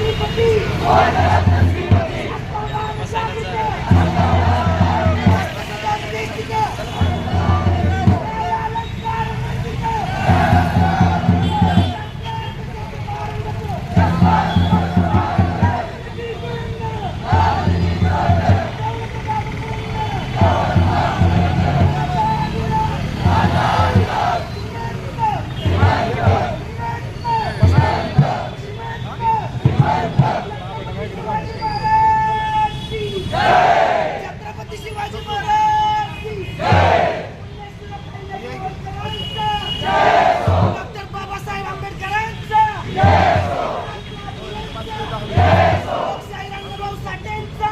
Chhatrapati Shivaji Maharaj. Doctor Babasaheb आंबेडकरांचा लोकशाही साठेंचा